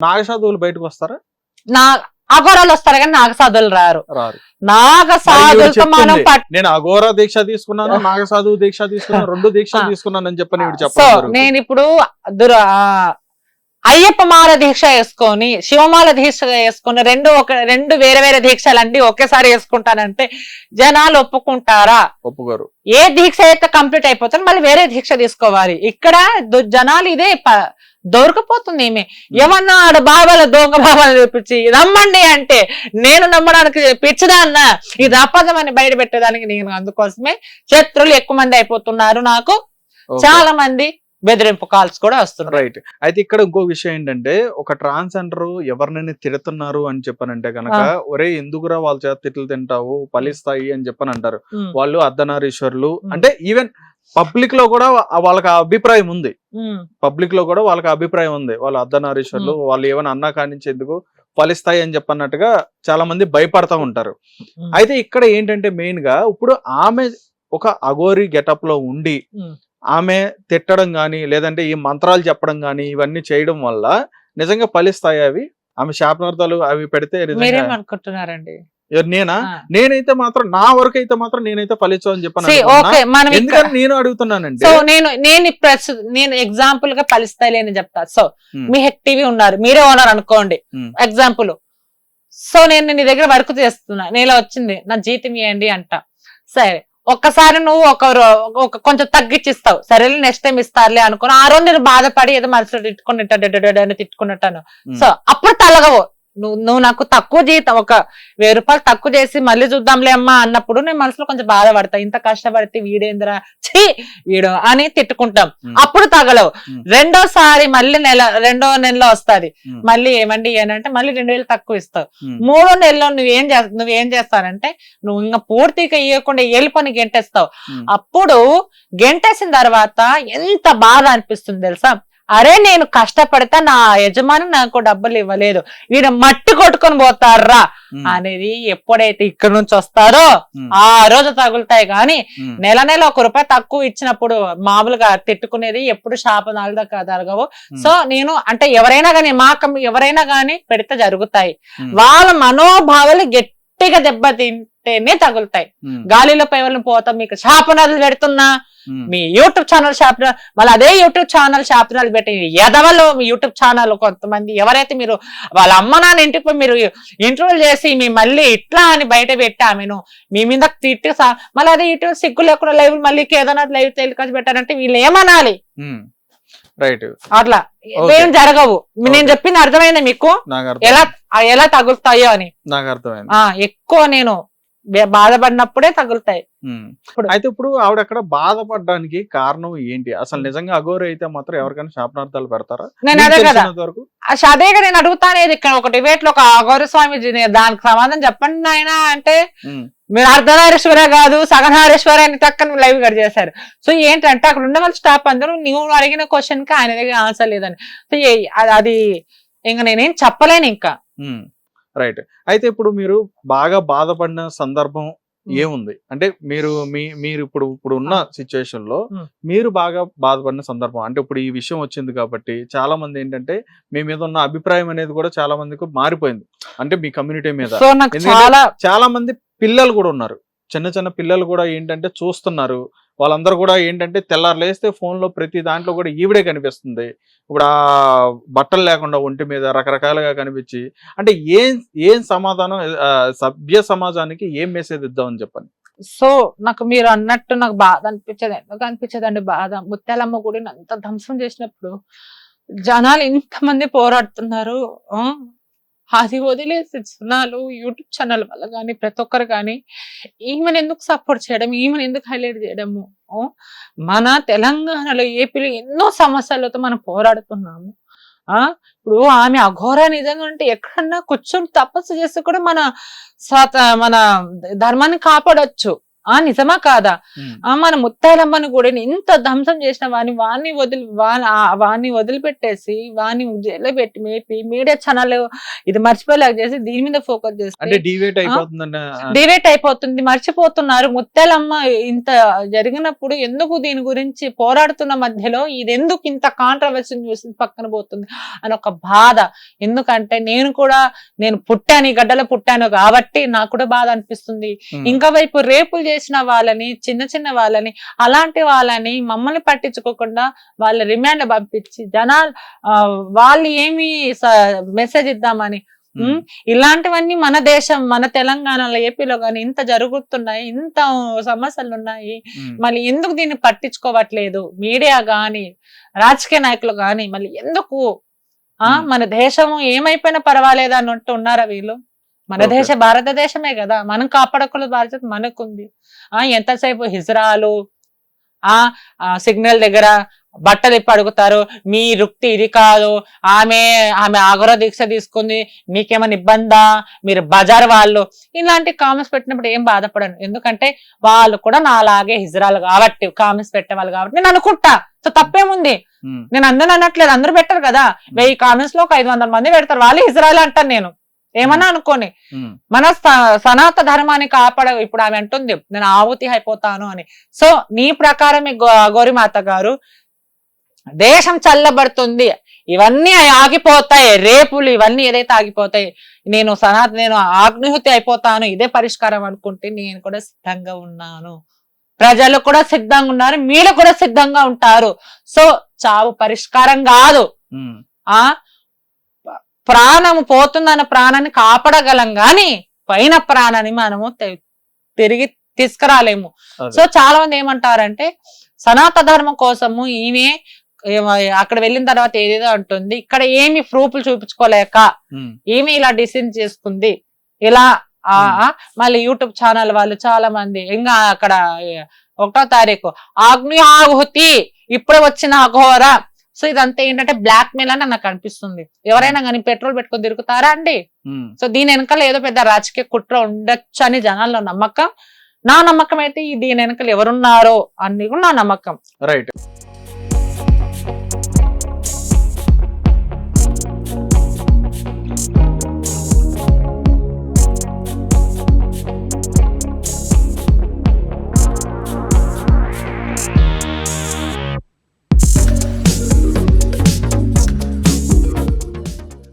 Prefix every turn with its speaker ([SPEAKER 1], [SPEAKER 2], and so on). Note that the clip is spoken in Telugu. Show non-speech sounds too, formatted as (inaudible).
[SPEAKER 1] నాగసాధువులు బయటకు వస్తారా?
[SPEAKER 2] నా అఘోరాలు వస్తారు కానీ నాగసాధులు రారు.
[SPEAKER 1] రారు.
[SPEAKER 2] మనం. పట్-
[SPEAKER 1] నేను అఘోర దీక్ష తీసుకున్నాను నాగసాధువు దీక్ష తీసుకున్నాను రెండు దీక్షలు (laughs) తీసుకున్నాను అని చెప్పని ఇవి
[SPEAKER 2] సో
[SPEAKER 1] చెప్పడం జరుగుతుంది.
[SPEAKER 2] నేను ఇప్పుడు దుర ఆ, అయ్యప్ప మాల దీక్ష వేసుకొని శివమాల దీక్ష వేసుకొని రెండు ఒక రెండు వేరే వేరే దీక్షలండి ఒకేసారి వేసుకుంటానంటే జనాలు ఒప్పుకుంటారా?
[SPEAKER 1] ఒప్పుకోరు.
[SPEAKER 2] ఏ దీక్ష అయితే కంప్లీట్ అయిపోతుంది మళ్ళీ వేరే దీక్ష తీసుకోవాలి. ఇక్కడ దు- జనాలు ఇదే ప- దొరికిపోతుంది ఏమి ఏమన్నా ఆడ బాబాల దొంగ బాబాలు చూపించి నమ్మండి అంటే నేను నమ్మడానికి పిచ్చిదా అన్న? ఇది అపదం అని బయట పెట్టడానికి నేను అందుకోసమే శత్రులు ఎక్కువ మంది అయిపోతున్నారు నాకు. చాలా మంది బెదిరింపు కాల్స్ కూడా వస్తున్నారు
[SPEAKER 1] రైట్. అయితే ఇక్కడ ఇంకో విషయం ఏంటంటే ఒక ట్రాన్స్జెండర్ ఎవరినైనా తిడుతున్నారు అని చెప్పనంటే కనుక ఒరే ఎందుకురా వాళ్ళ చేత తిట్లు తింటావు? ఫలిస్తాయి అని చెప్పని అంటారు వాళ్ళు అర్ధనారీశ్వరులు. అంటే ఈవెన్ పబ్లిక్లో కూడా వాళ్ళకి అభిప్రాయం ఉంది. పబ్లిక్లో కూడా వాళ్ళకి అభిప్రాయం ఉంది. వాళ్ళు అర్ధనారీశ్వరులు వాళ్ళు ఏమైనా అన్నా కానించి ఎందుకు ఫలిస్తాయి అని చెప్పన్నట్టుగా చాలా మంది భయపడతా ఉంటారు. అయితే ఇక్కడ ఏంటంటే మెయిన్గా ఇప్పుడు ఆమె ఒక అఘోరి గెటప్లో ఉండి. ఆమె తిట్టడం గాని లేదంటే ఈ మంత్రాలు చెప్పడం గాని ఇవన్నీ చేయడం వల్ల నిజంగా ఫలిస్తాయి అవి. ఆమె శాపనార్థాలు అవి పెడితే
[SPEAKER 2] మీరేమనుకుంటున్నారండి
[SPEAKER 1] ఎవరు నేనా. నేనైతే మాత్రం నా వరకు అయితే మాత్రం నేనైతే ఫలించు అని చెప్పాను ఎందుకని నేను అడుగుతున్నానంటే
[SPEAKER 2] సో నేను నేను నేను ఎగ్జాంపుల్గా ఫలిస్తాయి అని చెప్తా. So
[SPEAKER 1] Hmm.
[SPEAKER 2] మీ హెడ్ టీవీ ఉన్నారు మీరే ఓనర్ అనుకోండి.
[SPEAKER 1] Hmm.
[SPEAKER 2] ఎగ్జాంపుల్ సో నేను నీ దగ్గర వర్క్ చేస్తున్నా. నేను వచ్చింది? నా జీతం ఇవ్వండి అంట. సరే ఒక్కసారి నువ్వు ఒక కొంచెం తగ్గించిస్తావు. సరేలే నెక్స్ట్ టైం ఇస్తారులే అనుకుని ఆ రోజు నేను బాధపడి ఏదో మనసులో తిట్టుకున్నట్టు అని తిట్టుకున్నట్టాను
[SPEAKER 1] Hmm.
[SPEAKER 2] సో అప్పుడు తలగవు. నువ్వు నువ్వు నాకు తక్కువ జీతం ఒక వెయ్యి రూపాయలు తక్కువ చేసి మళ్ళీ చూద్దాంలే అమ్మా అన్నప్పుడు నేను మనసులో కొంచెం బాధపడతా ఇంత కష్టపడితే వీడేంద్రా ఛీ వీడు అని తిట్టుకుంటాం. అప్పుడు తగలవు. రెండోసారి మళ్ళీ నెల రెండో నెలలో వస్తది. మళ్ళీ ఏమండి ఏనంటే మళ్ళీ రెండు వేలు తక్కువ ఇస్తావు. మూడో నెలలో నువ్వేం చేస్తా నువ్వేం చేస్తానంటే నువ్వు ఇంకా పూర్తిగా ఇవ్వకుండా వెళ్ళిపోని గెంటేస్తావు. అప్పుడు గెంటేసిన తర్వాత ఎంత బాధ అనిపిస్తుంది తెలుసా అరే నేను కష్టపడితే నా యజమాని నాకు డబ్బులు ఇవ్వలేదు వీడు మట్టి కొట్టుకొని పోతారా. అనేది ఎప్పుడైతే ఇక్కడ నుంచి వస్తారో. ఆ రోజు తగులుతాయి కానీ. నెల నెల ఒక రూపాయి తక్కువ ఇచ్చినప్పుడు మామూలుగా తిట్టుకునేది ఎప్పుడు శాపనాలు జరగవు. సో నేను అంటే ఎవరైనా కానీ మా ఎవరైనా కానీ పెడితే జరుగుతాయి. వాళ్ళ మనోభావాలు గట్టిగా దెబ్బతింటేనే తగులుతాయి. గాలిలో పైవలను పోతాం మీకు శాపనాలు పెడుతున్నా. మీ యూట్యూబ్ ఛానల్ శాపన మళ్ళీ అదే యూట్యూబ్ ఛానల్ శాపనాలు పెట్టి ఎదవలో మీ యూట్యూబ్ ఛానల్ కొంతమంది ఎవరైతే మీరు వాళ్ళ అమ్మ నాన్న ఇంటికి మీరు ఇంటర్వ్యూ చేసి మీ మళ్ళీ ఇట్లా అని బయట పెట్టి ఆమెను మీ మీద తిట్టి మళ్ళీ అదే యూట్యూబ్ సిగ్గు లేకుండా లైవ్ మళ్ళీ ఏదైనా లైవ్ తెలియక పెట్టారంటే వీళ్ళు ఏమనాలి.
[SPEAKER 1] రైట్
[SPEAKER 2] అట్లా. ఏం జరగవు. నేను. చెప్పింది అర్థమైంది మీకు? ఎలా ఎలా తగులుతాయో అని.
[SPEAKER 1] నాకు అర్థమైంది.
[SPEAKER 2] ఎక్కువ నేను బాధపడినప్పుడే తగులుతాయి.
[SPEAKER 1] అయితే ఇప్పుడు ఆవిడ అక్కడ బాధపడడానికి కారణం ఏంటి? అసలు నిజంగా అఘోర అయితే మాత్రం ఎవరికైనా శాపనార్థాలు పెడతారా?
[SPEAKER 2] నేను అదే కదా అదేగా నేను అడుగుతానేది ఇక్కడ ఒక డిబేట్లో ఒక గౌరవస్వామి దానికి సమాధానం చెప్పండి నాయన అంటే. మీరు అర్ధనారీశ్వర కాదు సగనారీశ్వర అని తక్కన లైవ్ గడి చేశారు. సో ఏంటంటే అక్కడ ఉన్న వాళ్ళు స్టాప్ అందరూ నువ్వు అడిగిన క్వశ్చన్కి ఆయన దగ్గర ఆన్సర్ లేదని. సో అది- ఇంకా నేనేం చెప్పలేను ఇంకా.
[SPEAKER 1] రైట్ అయితే ఇప్పుడు మీరు బాగా బాధపడిన సందర్భం ఏముంది? అంటే మీరు మీ మీరు ఇప్పుడు ఇప్పుడు ఉన్న
[SPEAKER 2] సిచ్యువేషన్లో.
[SPEAKER 1] మీరు బాగా బాధపడిన సందర్భం అంటే ఇప్పుడు ఈ విషయం వచ్చింది కాబట్టి చాలా మంది ఏంటంటే మీ మీద ఉన్న అభిప్రాయం అనేది కూడా చాలా మందికి మారిపోయింది. అంటే మీ కమ్యూనిటీ మీద.
[SPEAKER 2] చాలా
[SPEAKER 1] మంది పిల్లలు కూడా ఉన్నారు. చిన్న చిన్న పిల్లలు కూడా ఏంటంటే చూస్తున్నారు. వాళ్ళందరూ కూడా ఏంటంటే తెల్లారు లేస్తే phone లో ప్రతి దాంట్లో కూడా ఈవిడే కనిపిస్తుంది. ఇప్పుడు ఆ బట్టలు లేకుండా ఒంటి మీద రకరకాలుగా కనిపించి అంటే ఏం ఏం సమాధానం సభ్య సమాజానికి ఏం మెసేజ్ ఇద్దామని చెప్పండి?
[SPEAKER 2] సో నాకు మీరు అన్నట్టు నాకు బాధ అనిపించదు ఎందుకు అనిపించదండి బాధ? ముత్యాలమ్మ గుడిని అంత ధ్వంసం చేసినప్పుడు జనాలు ఇంతమంది పోరాడుతున్నారు. అది వదిలేసి జనాలు యూట్యూబ్ ఛానల్ వల్ల కానీ ప్రతి ఒక్కరు కానీ ఈమెను ఎందుకు సపోర్ట్ చేయడం ఈమెను ఎందుకు హైలైట్ చేయడము? మన తెలంగాణలో ఏపీలో ఎన్నో సమస్యలతో మనం పోరాడుతున్నాము. ఆ ఇప్పుడు ఆమె అఘోర నిజంగా అంటే ఎక్కడన్నా కూర్చొని తపస్సు చేస్తే కూడా మన సత మన ధర్మాన్ని కాపాడొచ్చు. ఆ నిజమా కాదా? ఆ మన ముత్తాలమ్మని కూడా ఇంత ధ్వంసం చేసిన వాని వాణ్ణి వదిలి వా- ఆ వాణ్ణి వదిలిపెట్టేసి వాణ్ణి జైల్లో పెట్టి మేపి మీడియా ఛానల్ ఇది మర్చిపోలేక చేసి దీని మీద ఫోకస్
[SPEAKER 1] అంటే
[SPEAKER 2] చేస్తే
[SPEAKER 1] డివేట్
[SPEAKER 2] అయిపోతుంది మర్చిపోతున్నారు. ముత్యాలమ్మ ఇంత జరిగినప్పుడు ఎందుకు దీని గురించి పోరాడుతున్న మధ్యలో ఇది ఎందుకు ఇంత కాంట్రవర్సీ న్యూస్ పక్కన పోతుంది అని ఒక బాధ. ఎందుకంటే నేను కూడా నేను పుట్టాను ఈ గడ్డలో పుట్టాను కాబట్టి నాకు కూడా బాధ అనిపిస్తుంది. ఇంకా వైపు రేపులు చేసిన వాళ్ళని చిన్న చిన్న వాళ్ళని అలాంటి వాళ్ళని మమ్మల్ని పట్టించుకోకుండా వాళ్ళ రిమాండ్ పంపించి జనాలు వాళ్ళు ఏమి మెసేజ్ ఇద్దామని ఇలాంటివన్నీ మన దేశం మన తెలంగాణలో ఏపీలో కానీ ఇంత జరుగుతున్నాయి ఇంత సమస్యలు ఉన్నాయి మళ్ళీ ఎందుకు దీన్ని పట్టించుకోవట్లేదు? మీడియా గాని రాజకీయ నాయకులు గాని మళ్ళీ ఎందుకు? ఆ. మన దేశము ఏమైపోయినా పర్వాలేదు అన్నట్టు ఉన్నారా వీళ్ళు? మన. దేశ భారతదేశమే కదా. మనం కాపాడకుల బాధ్యత మనకుంది. ఆ ఎంతసేపు హిజ్రాలు ఆ సిగ్నల్ దగ్గర బట్టలు ఇప్పి అడుగుతారు? మీ రుక్తి ఇది కాదు. ఆమె ఆమె ఆగ్రహ దీక్ష తీసుకుంది. మీకేమైనా ఇబ్బందా? మీరు బజార్ వాళ్ళు. ఇలాంటి కామెంట్స్ పెట్టినప్పుడు ఏం బాధపడను. ఎందుకంటే వాళ్ళు కూడా నా అలాగే హిజ్రాలు కాబట్టి కామెంట్స్ పెట్టేవాళ్ళు కాబట్టి నేను అనుకుంటా. సో తప్పేముంది? నేను అందరూ అనట్లేదు. అందరూ పెట్టరు కదా. వెయ్యి కామెంట్స్లో ఒక ఐదు వందల మంది పెడతారు. వాళ్ళు ఇజ్రాయల్ అంటాను నేను. ఏమన్నా అనుకోని. మన స- సనాతన ధర్మాన్ని కాపాడ ఇప్పుడు ఆమె అంటుంది నేను ఆవుతి అయిపోతాను అని. సో నీ ప్రకారం గోరిమాత గారు దేశం చల్లబడుతుంది. ఇవన్నీ ఆగిపోతాయి. రేపులు ఇవన్నీ ఏదైతే ఆగిపోతాయి నేను సనాత నేను ఆగ్నిహుతి అయిపోతాను. ఇదే పరిష్కారం అనుకుంటే నేను కూడా సిద్ధంగా ఉన్నాను. ప్రజలు కూడా సిద్ధంగా ఉన్నారు. మీరు కూడా సిద్ధంగా ఉంటారు. సో చావు పరిష్కారం కాదు. ఆ? ప్రాణము పోతుందన్న ప్రాణాన్ని కాపాడగలం గాని పైన ప్రాణాన్ని మనము తిరిగి తీసుకురాలేము. సో చాలా మంది ఏమంటారంటే సనాతన ధర్మం కోసము ఈమె అక్కడ వెళ్ళిన తర్వాత ఏదేదో అంటుంది ఇక్కడ ఏమి ప్రూఫ్లు చూపించుకోలేక ఏమి ఇలా డిసిజన్ చేసుకుంది. ఇలా మళ్ళీ యూట్యూబ్ ఛానల్ వాళ్ళు చాలా మంది ఇంకా అక్కడ ఒకటో తారీఖు అగ్ని ఆహుతి ఇప్పుడే వచ్చిన అఘోర సో ఇదంతా ఏంటంటే బ్లాక్ మెయిల్ అని నాకు అనిపిస్తుంది. ఎవరైనా కానీ పెట్రోల్ పెట్టుకొని తిరుగుతారా అండి?
[SPEAKER 1] ఉమ్.
[SPEAKER 2] సో దీని వెనకాల ఏదో పెద్ద రాజకీయ కుట్ర ఉండొచ్చు అని జనాల్లో నమ్మకం. నా నమ్మకం అయితే ఈ దీని వెనకాల ఎవరున్నారో అని కూడా నా నమ్మకం.
[SPEAKER 1] రైట్